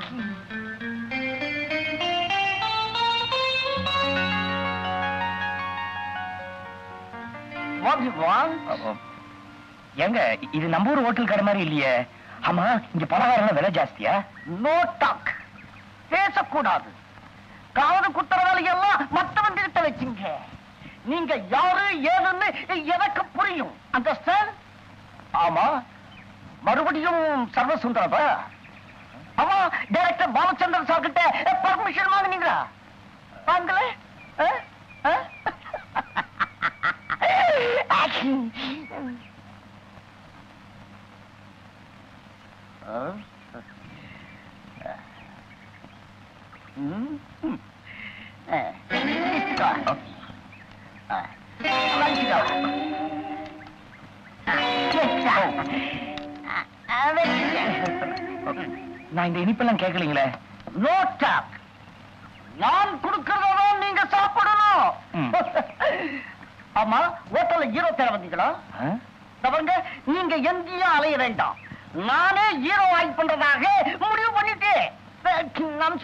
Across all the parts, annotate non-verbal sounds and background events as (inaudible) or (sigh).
What you want? எங்க இது நம்ம ஊர் ஹோட்டல் கடை மாதிரி இல்லையே. ஆமா இங்க பலகாரம் விலை ஜாஸ்தியா? No talk. பேசக்கூடாது. காது குத்துற வேலையெல்லாம் மத்தவங்க கிட்ட வச்சுங்க. நீங்க யாரு ஏதுன்னு எனக்கு புரியும். அண்டர்ஸ்டாண்ட் ஆமா. மறுபடியும் சர்வசுந்தரவா ஆமா டைரக்டர் பாலச்சந்திரன் சார் கிட்ட பர்மிஷன் வாங்குனீங்களா வாங்கல ஆ? நான் இந்த இனிப்பெல்லாம் கேட்கலீங்களே. நோ டாக் நான் கொடுக்கறதான் நீங்க சாப்பிடணும். (laughs) ஆமா ஹோட்டல்ல ஹீரோ தேட வந்தீங்களா? தவங்க நீங்க எங்கேயும் அலைய வேண்டாம். நானே ஹீரோ ஆக்ட் பண்றதாக முடிவு பண்ணிட்டேன். நம்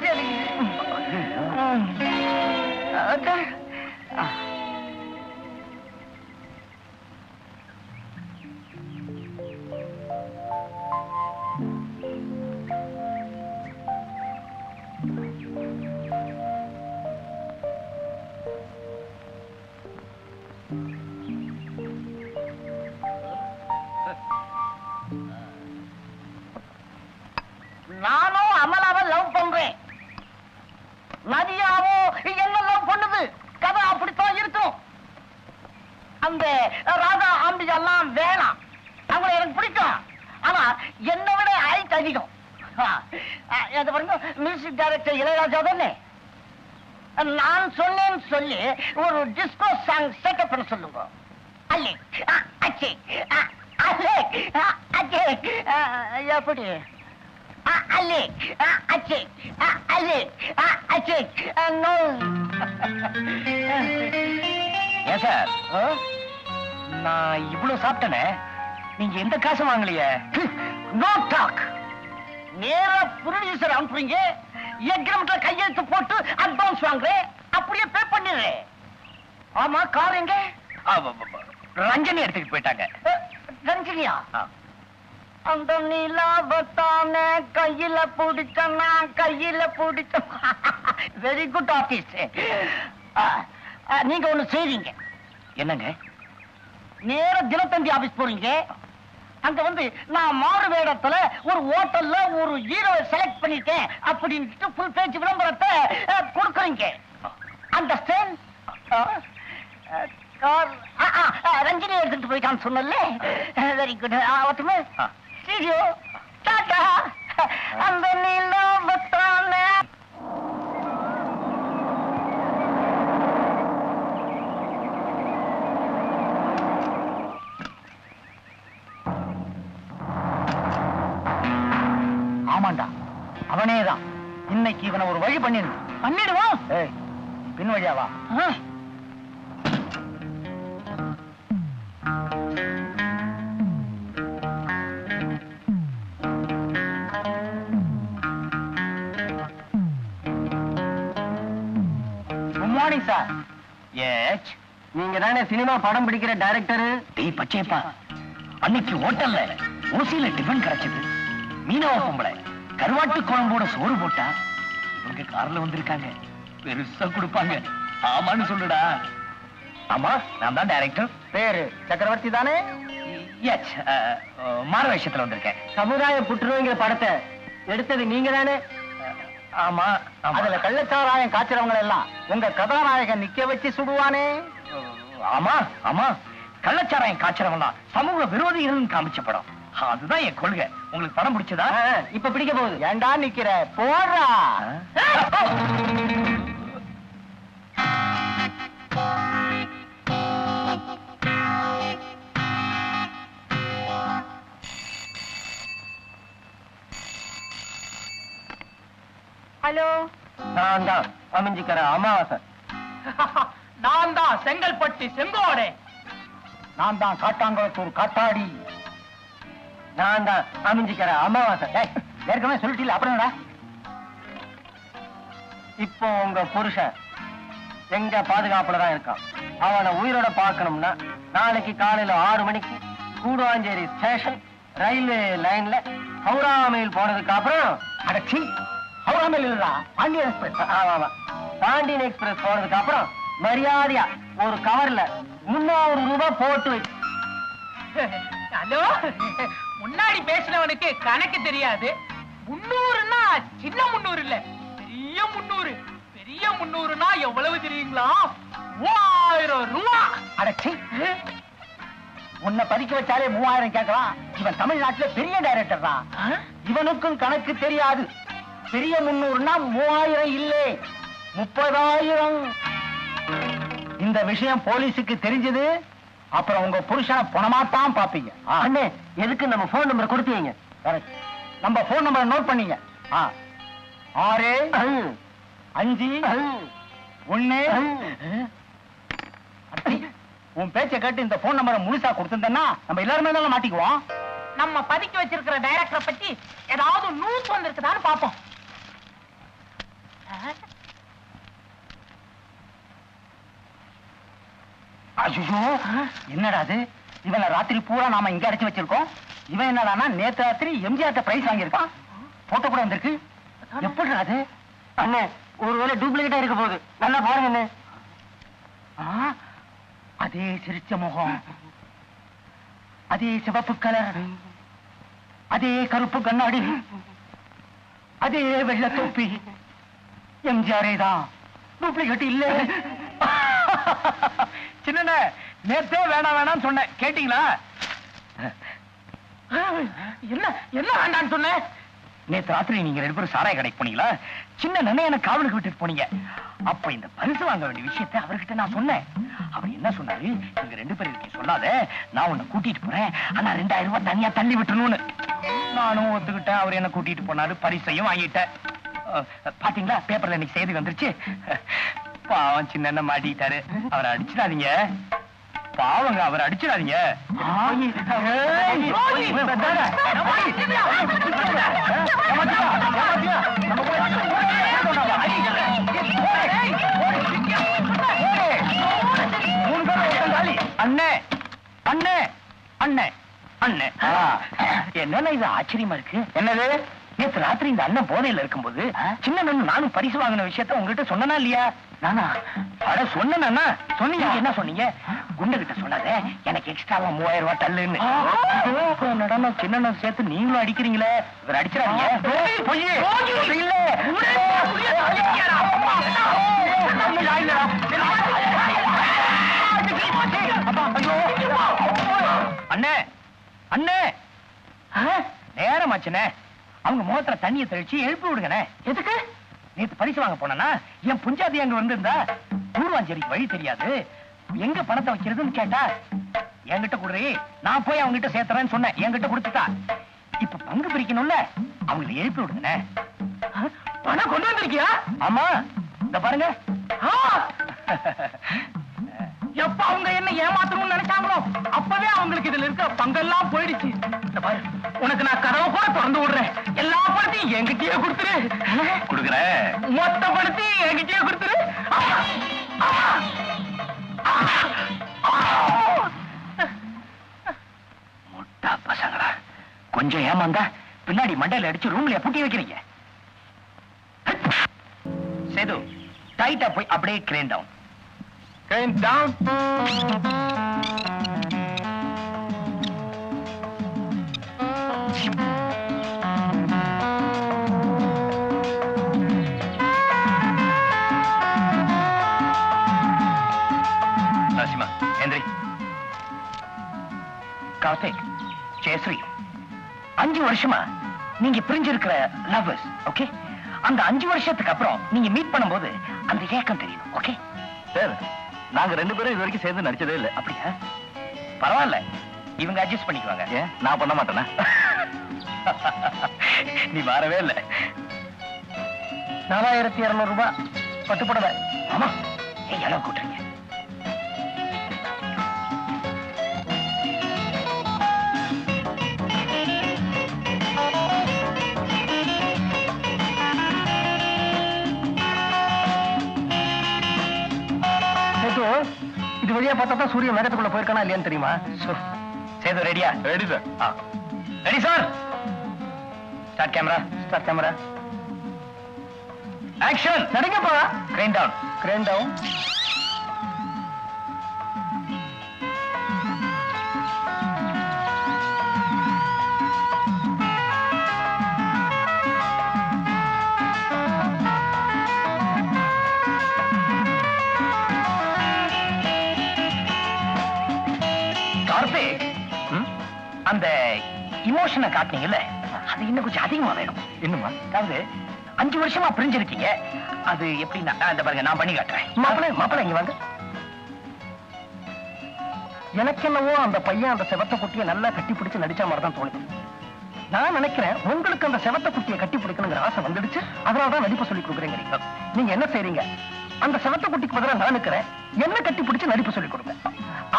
சொல்லி ஒரு டிஸ்கோ சாங் செட்டப் பண்ண சொல்லுங்க. அலெக் எப்படி? நோ. ஏன் சார்? நான் இவ்வளவு சாப்பிட்டேனே. நீங்க எந்த காசு வாங்கலையே? No talk. நேரா ப்ரொடியூசர் அனுப்புறீங்க. எக்ரிமெண்ட்ல கையெழுத்து போட்டு அட்வான்ஸ் வாங்குறேன். அப்படியே பே பண்ணிடுறேன் ஆமா கார் எங்க? ரஞ்சனி எடுத்துட்டு போயிட்டாங்க. ரஞ்சினியா. அந்த நிலாவத்தான கையில பிடிச்சனா கையில பிடிச்ச வெரி குட் ஆபீஸ் நீங்க ஒண்ணு செய்வீங்க. என்னங்க? நேர தினத்தந்தி ஆபீஸ் போறீங்க. அங்க வந்து நான் மாறு வேடத்துல ஒரு ஹோட்டல்ல ஒரு ஹீரோவை செலக்ட் பண்ணிட்டேன். அப்படின்ட்டு ஃபுல் பேஜ் விளம்பரத்தை கொடுக்குறீங்க. அண்டர்ஸ்டாண்ட் கார் ரஞ்சினி எடுத்துட்டு போயிட்டான்னு சொன்னல வெரி குட் ஒத்துமே. ஸ்டீடியோ டாடா அந்த நிலாவத்தான. ஆமாண்டா. அவனேதான். இன்னைக்கு இவனை ஒரு வழி பண்ணிடு. பண்ணிடுவோம். ஏய். பின் வழியாவா மார்னிங் சார் எஸ் நீங்க தானே சினிமா படம் பிடிக்கிற டைரக்டர் டேய் பச்சையப்பா. அன்னைக்கு ஹோட்டல்ல ஓசியில டிஃபன் கிடைச்சது மீனவ பொம்பளை. கருவாட்டு குழம்போட சோறு போட்டா இவங்க கார்ல வந்திருக்காங்க. பெருசா கொடுப்பாங்க. ஆமான்னு சொல்லுடா. ஆமா நான் தான் டைரக்டர் பேரு சக்கரவர்த்தி தானே? மாறு வேஷத்துல வந்திருக்கேன். சமுதாய புற்றுநோய்ங்கிற படத்தை எடுத்தது நீங்க தானே? ஆமா. அதுல கள்ளச்சாராயம் காய்ச்சறவங்க எல்லாம் உங்க கதாநாயகன் நிக்க வச்சு சுடுவானே? ஆமா ஆமா. கள்ளச்சாராயம் காய்ச்சறவங்க சமூக விரோதிகள் காமிச்ச படம். அதுதான் என் கொள்கை. உங்களுக்கு படம் பிடிச்சதா? இப்ப பிடிக்க போகுது. ஏன்டா நிக்கிற? போடுறா. ஹலோ. நான் தான் அமைஞ்சிக்கிற அமாவாசை. (laughs) நான் தான் செங்கல்பட்டு செங்கோடே. நான் தான் காட்டாங்குளத்தூர் காட்டாடி நான் தான் அமைஞ்சிக்கிற அமாவாசை. ஏற்கனவே சொல்லிட்டீல அப்புறம் என்னடா? இப்போ உங்க புருஷன் எங்க பாதுகாப்புல தான் இருக்கான். அவனை உயிரோட பார்க்கணும்னா நாளைக்கு காலையில ஆறு மணிக்கு கூடுவாஞ்சேரி ஸ்டேஷன் ரயில்வே லைன்ல ஹவுரா மெயில் போனதுக்கு அப்புறம் அடச்சி ஹவுராமல் இல்லடா பாண்டியன் எக்ஸ்பிரஸ். ஆமா ஆமா. பாண்டியன் எக்ஸ்பிரஸ் போனதுக்கு அப்புறம் மரியாதையா ஒரு கவர்ல முன்னூறு ரூபாய் போட்டு வை. ஹலோ முன்னாடி பேசினவனுக்கு கணக்கு தெரியாது. முன்னூறுன்னா சின்ன முன்னூறு இல்ல பெரிய முன்னூறு பெரிய முன்னூறுனா எவ்வளவு தெரியுங்களா? மூவாயிரம் ரூபா. அடச்சி உன்னை பதிக்க வச்சாலே மூவாயிரம் கேட்கலாம். இவன் தமிழ்நாட்டுல பெரிய டைரக்டர் தான். இவனுக்கும் கணக்கு தெரியாது. பெரிய முன்னூறுனா மூவாயிரம் இல்லை. முப்பதாயிரம். இந்த விஷயம் போலீஸுக்கு தெரிஞ்சது அப்புறம் உங்க புருஷனை பணமாத்தான் பாப்பீங்க. அண்ணே எதுக்கு நம்ம போன் நம்பர் கொடுத்தீங்க. நம்ம போன் நம்பரை நோட் பண்ணீங்க. ஆ. ஆறு அஞ்சு ஒண்ணு. அடச்சி, உன் பேச்சை கேட்டு இந்த போன் நம்பரை முழுசா கொடுத்திருந்தேன்னா நம்ம எல்லாருமே தான் மாட்டிக்குவோம். நம்ம பதுக்கி வச்சிருக்கிற டைரக்டரை பத்தி ஏதாவது நியூஸ் வந்திருக்குதான்னு பாப்போம் ஐயோ என்னடா அது? இவனை ராத்திரி பூரா நாம இங்க அடைச்சு வச்சிருக்கோம். இவன் என்னடான்னா நேத்து ராத்திரி எம்ஜிஆர் பிரைஸ் வாங்கியிருக்கான். போட்டோ கூட வந்திருக்கு. எப்படி அது? அண்ணே ஒருவேளை டூப்ளிகேட்டா இருக்க போகுது. நல்லா பாருங்க அதே சிரிச்ச முகம். அதே சிவப்பு கலர் அதே கருப்பு கண்ணாடி. அதே வெள்ள தொப்பி. எம்ஜிஆரே தான் டூப்ளிகேட் இல்ல. சின்ன நேத்தே வேணாம் வேணாம்னு சொன்னேன். கேட்டீங்களா? என்ன என்ன வேண்டாம்னு சொன்னேன்? நேத்து ராத்திரி நீங்க ரெண்டு பேரும் சாராய கடைக்கு போனீங்களா? சின்ன நன்னையனை காவலுக்கு விட்டுட்டு போனீங்க. அப்ப இந்த பரிசு வாங்க வேண்டிய விஷயத்தை அவர்கிட்ட நான் சொன்னேன். அவர் என்ன சொன்னாரு? நீங்க ரெண்டு பேரும் இருக்கீங்க சொல்லாத. நான் உன்னை கூட்டிட்டு போறேன். ஆனா ரெண்டாயிரம் ரூபாய் தனியா தள்ளி விட்டுணும்னு நானும் ஒத்துக்கிட்டேன். அவர் என்ன கூட்டிட்டு போனாரு. பரிசையும் வாங்கிட்டேன். பாத்தீங்களா பேப்பர்ல இன்னைக்கு செய்தி வந்துருச்சு பாவம் சின்ன மாட்டிக்கிட்டாரு அவரை அடிச்சிடாதீங்க பாவங்க அவர் அடிச்சிடாதீங்க. அண்ணே அண்ணே அண்ணே அண்ணே என்னன்னா இது ஆச்சரியமா இருக்கு என்னது நேத்து ராத்திரி இந்த அண்ணன் போதையில இருக்கும்போது சின்ன நன்னு நானும் பரிசு வாங்கின விஷயத்த உங்ககிட்ட சொன்னனா இல்லையா? நானா? அட சொன்னா சொன்னீங்க. என்ன சொன்னீங்க? குண்டு கிட்ட சொல்லாத எனக்கு எக்ஸ்ட்ராவா மூவாயிரம் ரூபாய் தள்ளுன்னு. நான் சின்ன சேர்த்து நீங்களும் அடிக்கிறீங்களே? இவர் அடிச்சிடாதீங்க. அண்ணே. அண்ணே. நேரம் ஆச்சுனே அவங்க முகத்துல தண்ணியை தெளிச்சு எழுப்பி விடுங்கண்ணே. எதுக்கு? நேத்து பரிசு வாங்க போனா என் புஞ்சாதி அங்க வந்திருந்தா கூடுவாஞ்சேரிக்கு வழி தெரியாது. எங்க பணத்தை வைக்கிறதுன்னு கேட்டா என்கிட்ட குடுறி நான் போய் அவங்க கிட்ட சேர்த்துறேன்னு சொன்னேன். என்கிட்ட கொடுத்துட்டா. இப்ப பங்கு பிரிக்கணும்ல அவங்களை எழுப்பி விடுங்கண்ணே. பணம் கொண்டு வந்திருக்கியா? ஆமா இந்த பாருங்க. எப்ப அவங்க என்ன ஏமாத்தணும்னு நினைச்சாங்களோ அப்பவே அவங்களுக்கு இதுல இருக்க பங்கெல்லாம் போயிடுச்சு. பாரு உனக்கு நான் கதவை கூட திறந்து விடுறேன். எல்லா பணத்தையும் என்கிட்டயே கொடுத்துரு. கொடுக்குறேன் மொத்த பணத்தையும் என்கிட்டயே கொடுத்துரு. முட்டா பசங்களா கொஞ்சம் ஏமாந்தா பின்னாடி மண்டையில அடிச்சு ரூம்ல பூட்டி வைக்கிறீங்க. சேது டைட்டா போய் அப்படியே crane down crane down Narasimha எந்திரி கார்த்திக் ஜெயஸ்ரீ அஞ்சு வருஷமா நீங்க பிரிஞ்சிருக்கிற லவ்வர்ஸ் ஓகே அந்த அஞ்சு வருஷத்துக்கு அப்புறம் நீங்க மீட் பண்ணும்போது அந்த ஏக்கம் தெரியணும் ஓகே சார் நாங்க ரெண்டு பேரும் இது வரைக்கும் சேர்ந்து நடிச்சதே இல்ல. அப்படியா? பரவாயில்ல. இவங்க அட்ஜஸ்ட் பண்ணிக்குவாங்க. ஏன்? நான் பண்ண மாட்டேனா? நீ மாறவே இல்ல. நாலாயிரத்தி இருநூறு ரூபாய் பட்டு புடவை ஆமா. ஏன் அளவு கூட்டுறீங்க. வழியா பார்த்தா தான் சூரியன் மேகத்துக்குள்ள போயிருக்கானா இல்லையான்னு தெரியுமா? சேது ரெடியா ready sir ready sir start camera start camera action நடிங்கப்பா crane down crane down அந்த இமோஷனை காட்டினீங்கல்ல அது இன்னும் கொஞ்சம் அதிகமா வேணும். இன்னுமா அதாவது அஞ்சு வருஷமா பிரிஞ்சிருக்கீங்க. அது எப்படின்னா இந்த பாருங்க நான் பண்ணி காட்டுறேன். மாப்பிள மாப்பிள இங்க வாங்க. எனக்கு என்னவோ அந்த பையன் அந்த செவத்த குட்டியை நல்லா கட்டி பிடிச்சு நடிச்ச மாதிரி தான் தோணுது. நான் நினைக்கிறேன் உங்களுக்கு அந்த செவத்த குட்டியை கட்டி பிடிக்கணுங்கிற ஆசை வந்துடுச்சு. அதனால தான் நடிப்பு சொல்லி கொடுக்குறேங்க நீங்க என்ன செய்றீங்க? அந்த செவத்த குட்டிக்கு பதிலா நான் இருக்கிறேன் என்ன கட்டி பிடிச்சு நடிப்பு சொல்லிக் கொடுங்க.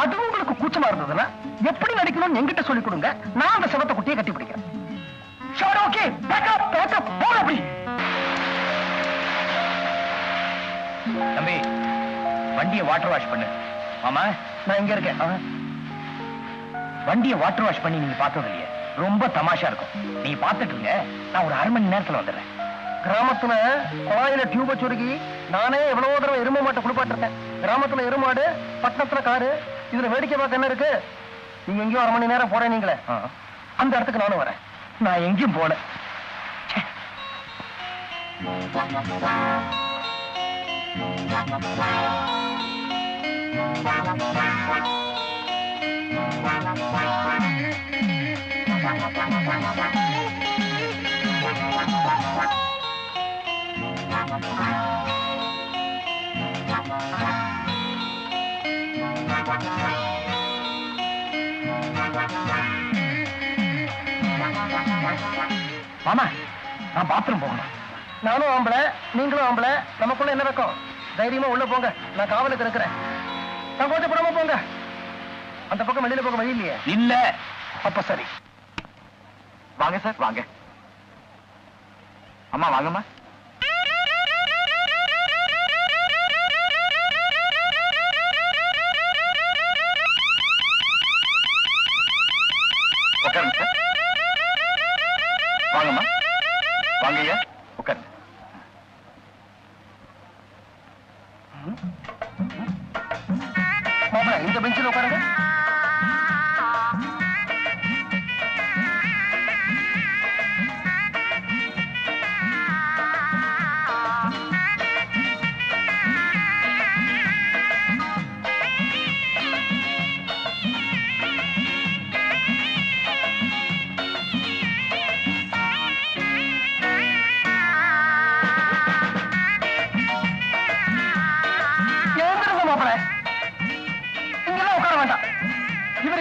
அது உங்களுக்கு கூச்சமா இருந்ததுன்னா எப்படி நடிக்கணும்னு எங்கிட்ட சொல்லி கொடுங்க. நான் அந்த செவத்த குட்டியை கட்டி பிடிக்கிறேன். ஷோர் ஓகே பேக்கப் பேக்கப் போற அப்படி தம்பி வண்டியை வாட்டர் வாஷ் பண்ணு. மாமா நான் இங்க இருக்கேன். வண்டியை வாட்டர் வாஷ் பண்ணி நீங்க பார்த்தது இல்லையே. ரொம்ப தமாஷா இருக்கும். நீ பார்த்துட்டு இருங்க. நான் ஒரு அரை மணி நேரத்துல வந்துடுறேன். கிராமத்துல குழாயில டியூப சுருகி நானே எவ்வளவோ தடவை எருமை மாட்டை குளிப்பாட்டிருக்கேன். கிராமத்துல எருமாடு பட்டணத்துல காரு இதுல வேடிக்கை பார்க்க என்ன இருக்கு? நீங்க எங்கேயும் அரை மணி நேரம் போறேன் நீங்களே. அந்த இடத்துக்கு நானும் வரேன். நான் எங்கேயும் போல. மாமா நான் பாத்ரூம் போகணும். நானும் ஆம்பளை நீங்களும் ஆம்பளை நமக்குள்ள என்ன இருக்கும் தைரியமா உள்ள போங்க நான் காவலுக்கு இருக்கிறேன். சங்கோச்சப்படாம போங்க. அந்த பக்கம் வெளியில போக வழி இல்லையே. இல்ல. அப்ப சரி. வாங்க சார் வாங்க. அம்மா வாங்கம்மா. வாங்கம்மா. வாங்க ஐயா உட்காருங்க மாமா இந்த பெஞ்சில் உட்காருங்க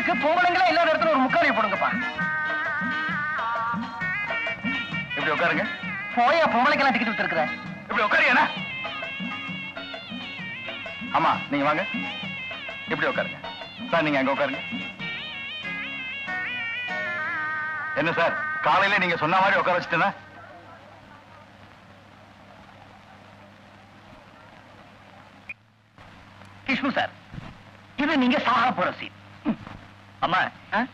இவருக்கு பொங்கலங்களே இல்லாத இடத்துல ஒரு முக்காலி போடுங்கப்பா. இப்படி உட்காருங்க. போயா பொம்பளைக்கெல்லாம் டிக்கெட் வித்துருக்குற. இப்படி உட்காருங்க ஆமா நீங்க வாங்க. இப்படி உட்காருங்க. சார் நீங்க அங்க உட்காருங்க. என்ன சார் காலையில நீங்க சொன்ன மாதிரி உட்கார வச்சுட்டேனா கிஷ்ணு சார் இது நீங்க சாக போற சீட் அம்மா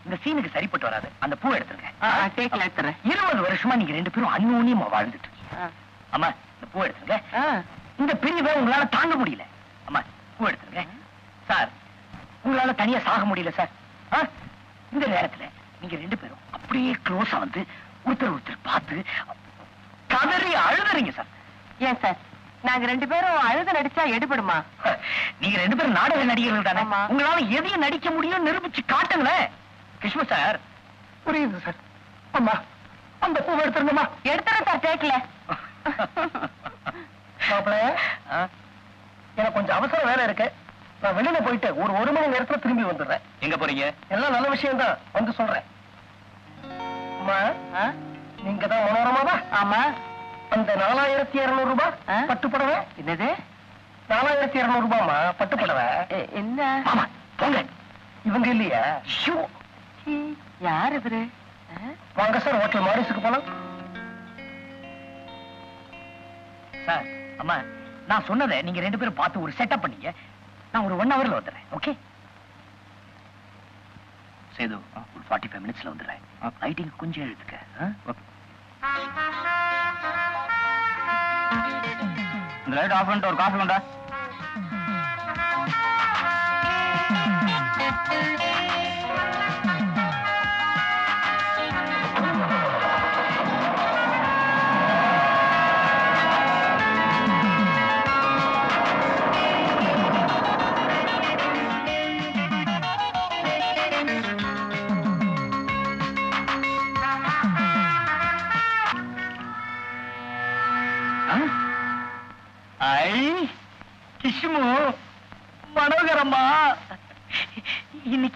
இந்த சீனுக்கு சரிப்பட்டு வராது. அந்த பூ எடுத்துருங்க. இருபது வருஷமா நீங்க ரெண்டு பேரும் அந்யோன்யமா வாழ்ந்துட்டு அம்மா இந்த பூ எடுத்துருங்க. இந்த பிரிவை உங்களால தாங்க முடியல. அம்மா பூ எடுத்துருங்க. சார் உங்களால தனியா சாக முடியல சார்? இந்த நேரத்துல நீங்க ரெண்டு பேரும் அப்படியே க்ளோஸா வந்து ஒருத்தர் ஒருத்தர் பார்த்து கதறி அழுதுறீங்க சார். ஏன் சார்? நாங்க ரெண்டு பேரும் அழுத நடிச்சா எடுபடுமா? நீங்க ரெண்டு பேரும் நாடக நடிகர்கள் தானே. உங்களால எதையும் நடிக்க முடியும் நிரூபிச்சு காட்டுங்களேன். கிருஷ்ண சார். புரியுது சார். அம்மா அந்த பூவை எடுத்துருங்கம்மா. எடுத்துறேன் சார் டேக்ல மாப்பிள ஆ? எனக்கு கொஞ்சம் அவசர வேலை இருக்கு. நான் வெளியில போயிட்டு ஒரு ஒரு மணி நேரத்துல திரும்பி வந்துடுறேன். எங்க போறீங்க? எல்லாம் நல்ல விஷயம் தான். வந்து சொல்றேன். அம்மா நீங்க தான் மனோரமாவா? ஆமா. அந்த நாலாயிரத்தி இருநூறு ரூபாய்? பட்டு புடவை என்னது? நாலாயிரத்தி இருநூறு ரூபாய்மா பட்டு புடவை என்ன? போங்க. இவங்க இல்லையா? சீ, யார் இவரு? வாங்க சார் ஹோட்டல் மாரிஸுக்கு போலாம். சார் அம்மா நான் சொன்னதை நீங்க ரெண்டு பேரும் பார்த்து ஒரு செட்டப் பண்ணீங்க. நான் ஒரு ஒன் ஹவர்ல வந்துடுறேன் ஓகே சேது ஒரு ஃபார்ட்டி ஃபைவ் மினிட்ஸ்ல வந்துடுறேன். லைட்டிங் கொஞ்சம் எழுத்துக்க இந்த லைட் ஆஃப் பண்ணிட்டு ஒரு காஃபி கொண்டா Thank you.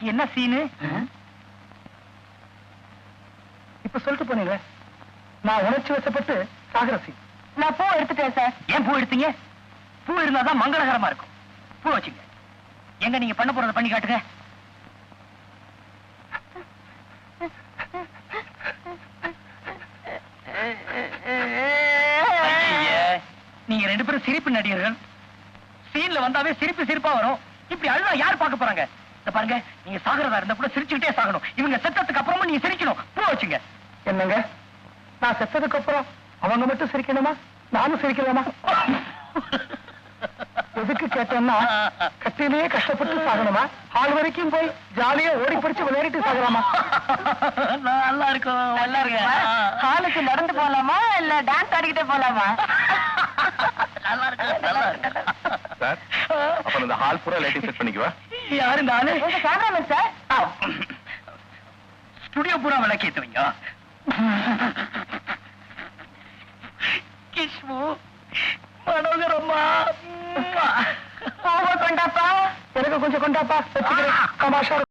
இன்னைக்கு என்ன சீனு? இப்ப சொல்லிட்டு போனீங்க நான் உணர்ச்சி வசப்பட்டு சாகர சீன். நான் பூ எடுத்துட்டேன் சார். ஏன் பூ எடுத்தீங்க? பூ இருந்தாதான் மங்களகரமா இருக்கும். பூ வச்சுங்க. எங்க நீங்க பண்ண போறத பண்ணி காட்டுங்க. நீங்க ரெண்டு பேரும் சிரிப்பு நடிகர்கள். சீன்ல வந்தாவே சிரிப்பு சிரிப்பா வரும். இப்படி அழுதா யார் பார்க்க போறாங்க? பாருங்க நீங்க சாகிறதா இருந்தா கூட சிரிச்சுக்கிட்டே சாகணும். இவங்க செத்ததுக்கு அப்புறமும் நீங்க சிரிக்கணும். பூ வச்சுங்க. என்னங்க? நான் செத்ததுக்கு அப்புறம் அவங்க மட்டும் சிரிக்கணுமா? நானும் சிரிக்கலாமா? எதுக்கு கேட்டேன்னா கத்திலேயே கஷ்டப்பட்டு சாகணுமா? ஆள் வரைக்கும் போய் ஜாலியா ஓடி பிடிச்சு விளையாடிட்டு சாகலாமா? நல்லா இருக்கும் நல்லா இருக்கு ஹாலுக்கு நடந்து போலாமா? இல்ல டான்ஸ் ஆடிக்கிட்டே போலாமா? நல்லா இருக்கு நல்லா இருக்கு சார் அப்ப இந்த ஹால் பூரா லைட்டிங் செட் பண்ணிக்குவா? யாரு நானு உங்க கேமராமேன் சார் ஸ்டுடியோ பூரா விளக்கேத்துவீங்க. கிஷ்மு மனோகரம்மா. பூவை கொண்டாப்பா. எனக்கு கொஞ்சம் கொண்டாப்பா. தமாஷா